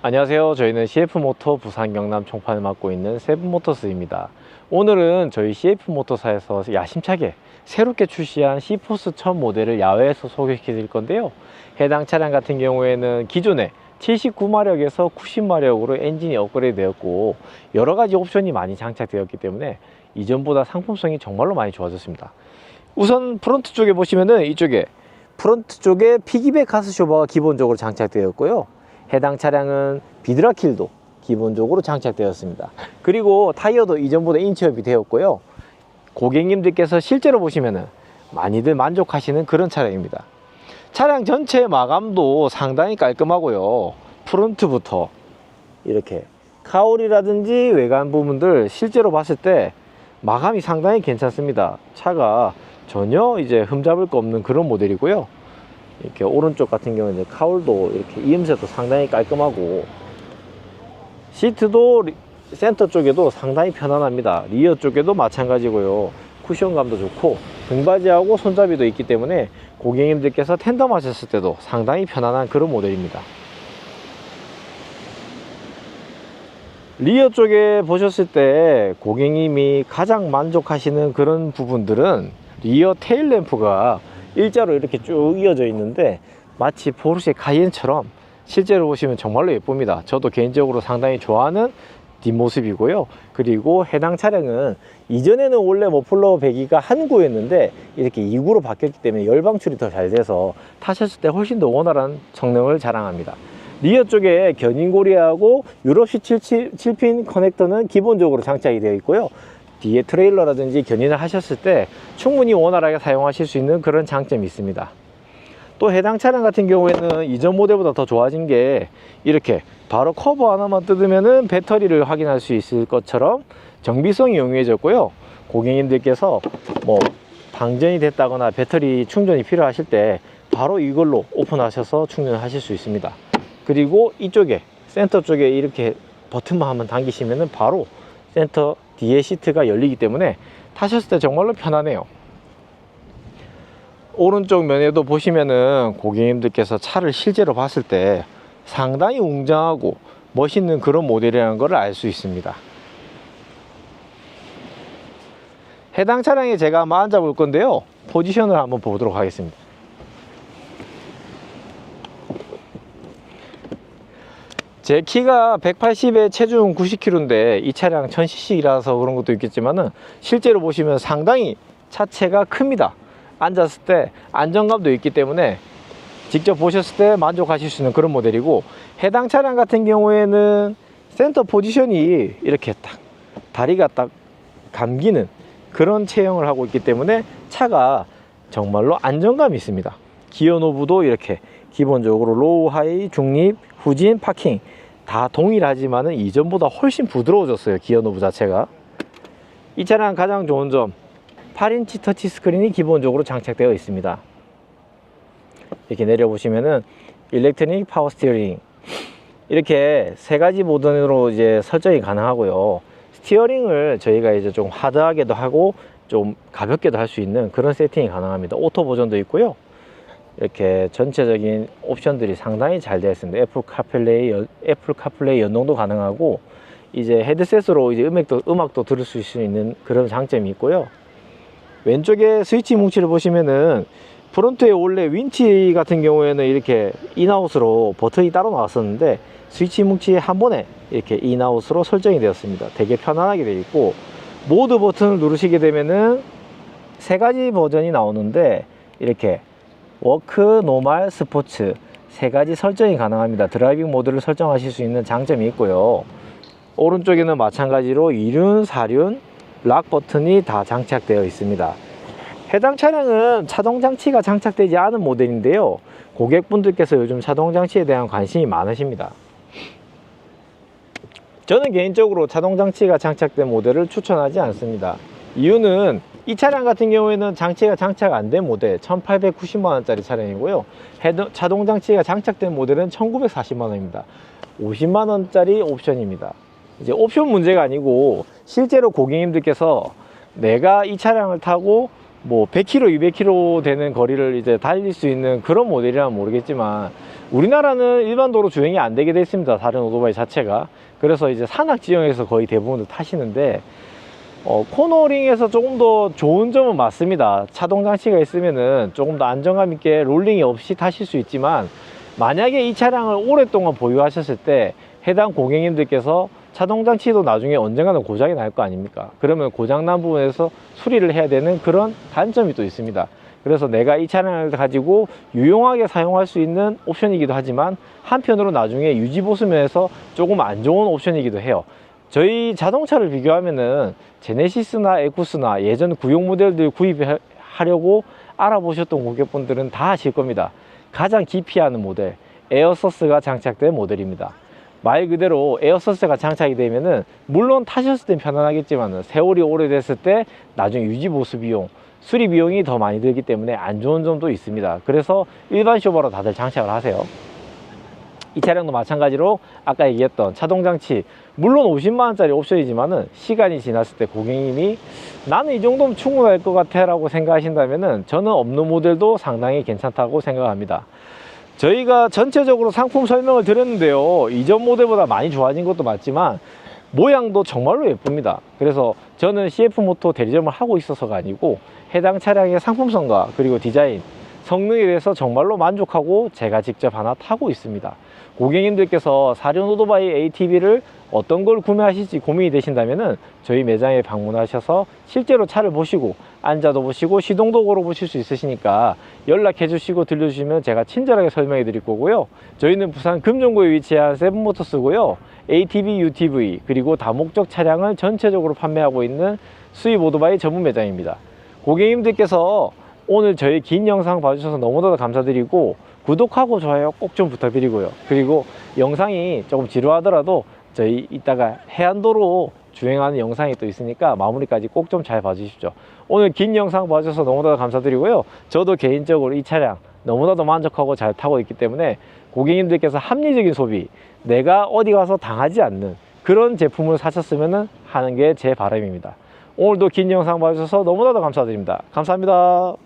안녕하세요. 저희는 CF모터 부산 경남 총판을 맡고 있는 세븐모터스입니다. 오늘은 저희 CF모터사에서 야심차게 새롭게 출시한 C포스 첫 모델을 야외에서 소개시켜 드릴 건데요. 해당 차량 같은 경우에는 기존에 79마력에서 90마력으로 엔진이 업그레이드 되었고 여러 가지 옵션이 많이 장착되었기 때문에 이전보다 상품성이 정말로 많이 좋아졌습니다. 우선 프론트 쪽에 보시면은 이쪽에 프론트 쪽에 피기백 가스쇼버가 기본적으로 장착되었고요. 해당 차량은 비드라킬도 기본적으로 장착되었습니다. 그리고 타이어도 이전보다 인체업이 되었고요. 고객님들께서 실제로 보시면은 많이들 만족하시는 그런 차량입니다. 차량 전체 마감도 상당히 깔끔하고요. 프론트부터 이렇게 카울이라든지 외관 부분들 실제로 봤을 때 마감이 상당히 괜찮습니다. 차가 전혀 이제 흠잡을 거 없는 그런 모델이고요. 이렇게 오른쪽 같은 경우는 카울도 이렇게 이음새도 상당히 깔끔하고 시트도 리- 센터 쪽에도 상당히 편안합니다. 리어 쪽에도 마찬가지고요. 쿠션감도 좋고 등받이하고 손잡이도 있기 때문에 고객님들께서 텐덤 하셨을 때도 상당히 편안한 그런 모델입니다. 리어 쪽에 보셨을 때 고객님이 가장 만족하시는 그런 부분들은 리어 테일 램프가 일자로 이렇게 쭉 이어져 있는데 마치 포르쉐 카이엔처럼 실제로 보시면 정말로 예쁩니다. 저도 개인적으로 상당히 좋아하는 뒷모습이고요. 그리고 해당 차량은 이전에는 원래 머플러 배기가 한 구였는데 이렇게 2구로 바뀌었기 때문에 열방출이 더 잘 돼서 타셨을 때 훨씬 더 원활한 성능을 자랑합니다. 리어 쪽에 견인고리하고 유럽식 7 핀 커넥터는 기본적으로 장착이 되어 있고요. 뒤에 트레일러라든지 견인을 하셨을 때 충분히 원활하게 사용하실 수 있는 그런 장점이 있습니다. 또 해당 차량 같은 경우에는 이전 모델보다 더 좋아진 게 이렇게 바로 커버 하나만 뜯으면은 배터리를 확인할 수 있을 것처럼 정비성이 용이해졌고요. 고객님들께서 뭐 방전이 됐다거나 배터리 충전이 필요하실 때 바로 이걸로 오픈하셔서 충전을 하실 수 있습니다. 그리고 이쪽에 센터 쪽에 이렇게 버튼만 한번 당기시면은 바로 센터 뒤에 시트가 열리기 때문에 타셨을 때 정말로 편하네요. 오른쪽 면에도 보시면은 고객님들께서 차를 실제로 봤을 때 상당히 웅장하고 멋있는 그런 모델이라는 것을 알 수 있습니다. 해당 차량에 제가 한번 앉아 볼 건데요. 포지션을 한번 보도록 하겠습니다. 제 키가 180에 체중 90kg인데 이 차량 1000cc라서 그런 것도 있겠지만은 실제로 보시면 상당히 차체가 큽니다. 앉았을 때 안정감도 있기 때문에 직접 보셨을 때 만족하실 수 있는 그런 모델이고 해당 차량 같은 경우에는 센터 포지션이 이렇게 딱 다리가 딱 감기는 그런 체형을 하고 있기 때문에 차가 정말로 안정감이 있습니다. 기어 노브도 이렇게 기본적으로 로우, 하이, 중립, 후진, 파킹 다 동일하지만은 이전보다 훨씬 부드러워졌어요. 기어 노브 자체가. 이 차량 가장 좋은 점 8인치 터치 스크린이 기본적으로 장착되어 있습니다. 이렇게 내려보시면은 일렉트닉 파워 스티어링 이렇게 세 가지 버전으로 이제 설정이 가능하고요. 스티어링을 저희가 이제 좀 하드하게도 하고 좀 가볍게도 할 수 있는 그런 세팅이 가능합니다. 오토 버전도 있고요. 이렇게 전체적인 옵션들이 상당히 잘 되어 있습니다. 애플 카플레이, 연- 애플 카플레이 연동도 가능하고 이제 헤드셋으로 이제 음악도 음악도 들을 수 있는 그런 장점이 있고요. 왼쪽에 스위치 뭉치를 보시면은 프론트에 원래 윈치 같은 경우에는 이렇게 인아웃으로 버튼이 따로 나왔었는데 스위치 뭉치 한 번에 이렇게 인아웃으로 설정이 되었습니다. 되게 편안하게 되어 있고 모드 버튼을 누르시게 되면은 세 가지 버전이 나오는데 이렇게 워크, 노말, 스포츠 세 가지 설정이 가능합니다. 드라이빙 모드를 설정하실 수 있는 장점이 있고요. 오른쪽에는 마찬가지로 이륜, 사륜, 락 버튼이 다 장착되어 있습니다. 해당 차량은 차동 장치가 장착되지 않은 모델인데요. 고객분들께서 요즘 차동 장치에 대한 관심이 많으십니다. 저는 개인적으로 차동 장치가 장착된 모델을 추천하지 않습니다. 이유는 이 차량 같은 경우에는 장치가 장착 안 된 모델 1890만 원짜리 차량이고요. 헤드- 자동 장치가 장착된 모델은 1940만 원입니다. 50만 원짜리 옵션입니다. 이제 옵션 문제가 아니고 실제로 고객님들께서 내가 이 차량을 타고 뭐 100km, 200km 되는 거리를 이제 달릴 수 있는 그런 모델이라면 모르겠지만 우리나라는 일반 도로 주행이 안 되게 돼 있습니다. 다른 오토바이 자체가. 그래서 이제 산악 지형에서 거의 대부분 타시는데 어, 코너링에서 조금 더 좋은 점은 맞습니다. 차동 장치가 있으면은 조금 더 안정감 있게 롤링이 없이 타실 수 있지만 만약에 이 차량을 오랫동안 보유하셨을 때 해당 고객님들께서 차동 장치도 나중에 언젠가는 고장이 날 거 아닙니까? 그러면 고장 난 부분에서 수리를 해야 되는 그런 단점이 또 있습니다. 그래서 내가 이 차량을 가지고 유용하게 사용할 수 있는 옵션이기도 하지만 한편으로 나중에 유지 보수 면에서 조금 안 좋은 옵션이기도 해요. 저희 자동차를 비교하면은 제네시스나 에쿠스나 예전 구형 모델들 구입하려고 알아보셨던 고객분들은 다 아실 겁니다. 가장 기피하는 모델 에어서스가 장착된 모델입니다. 말 그대로 에어서스가 장착이 되면은 물론 타셨을 땐 편안하겠지만 세월이 오래됐을 때 나중에 유지 보수 비용 수리 비용이 더 많이 들기 때문에 안 좋은 점도 있습니다. 그래서 일반 쇼버로 다들 장착을 하세요. 이 차량도 마찬가지로 아까 얘기했던 차동 장치 물론 50만 원짜리 옵션이지만 은 시간이 지났을 때 고객님이 나는 이 정도면 충분할 것 같아 라고 생각하신다면 은 저는 없는 모델도 상당히 괜찮다고 생각합니다. 저희가 전체적으로 상품 설명을 드렸는데요. 이전 모델보다 많이 좋아진 것도 맞지만 모양도 정말로 예쁩니다. 그래서 저는 CF 모토 대리점을 하고 있어서가 아니고 해당 차량의 상품성과 그리고 디자인, 성능에 대해서 정말로 만족하고 제가 직접 하나 타고 있습니다. 고객님들께서 사륜 오토바이 ATV를 어떤 걸 구매하실지 고민이 되신다면은 저희 매장에 방문하셔서 실제로 차를 보시고 앉아도 보시고 시동도 걸어보실 수 있으시니까 연락해 주시고 들려주시면 제가 친절하게 설명해 드릴 거고요. 저희는 부산 금정구에 위치한 세븐모터스고요. ATV, UTV 그리고 다목적 차량을 전체적으로 판매하고 있는 수입 오토바이 전문 매장입니다. 고객님들께서 오늘 저희 긴 영상 봐주셔서 너무나도 감사드리고 구독하고 좋아요 꼭 좀 부탁드리고요. 그리고 영상이 조금 지루하더라도 저희 이따가 해안도로 주행하는 영상이 또 있으니까 마무리까지 꼭 좀 잘 봐주십시오. 오늘 긴 영상 봐주셔서 너무나도 감사드리고요. 저도 개인적으로 이 차량 너무나도 만족하고 잘 타고 있기 때문에 고객님들께서 합리적인 소비, 내가 어디 가서 당하지 않는 그런 제품을 사셨으면 하는 게 제 바람입니다. 오늘도 긴 영상 봐주셔서 너무나도 감사드립니다. 감사합니다.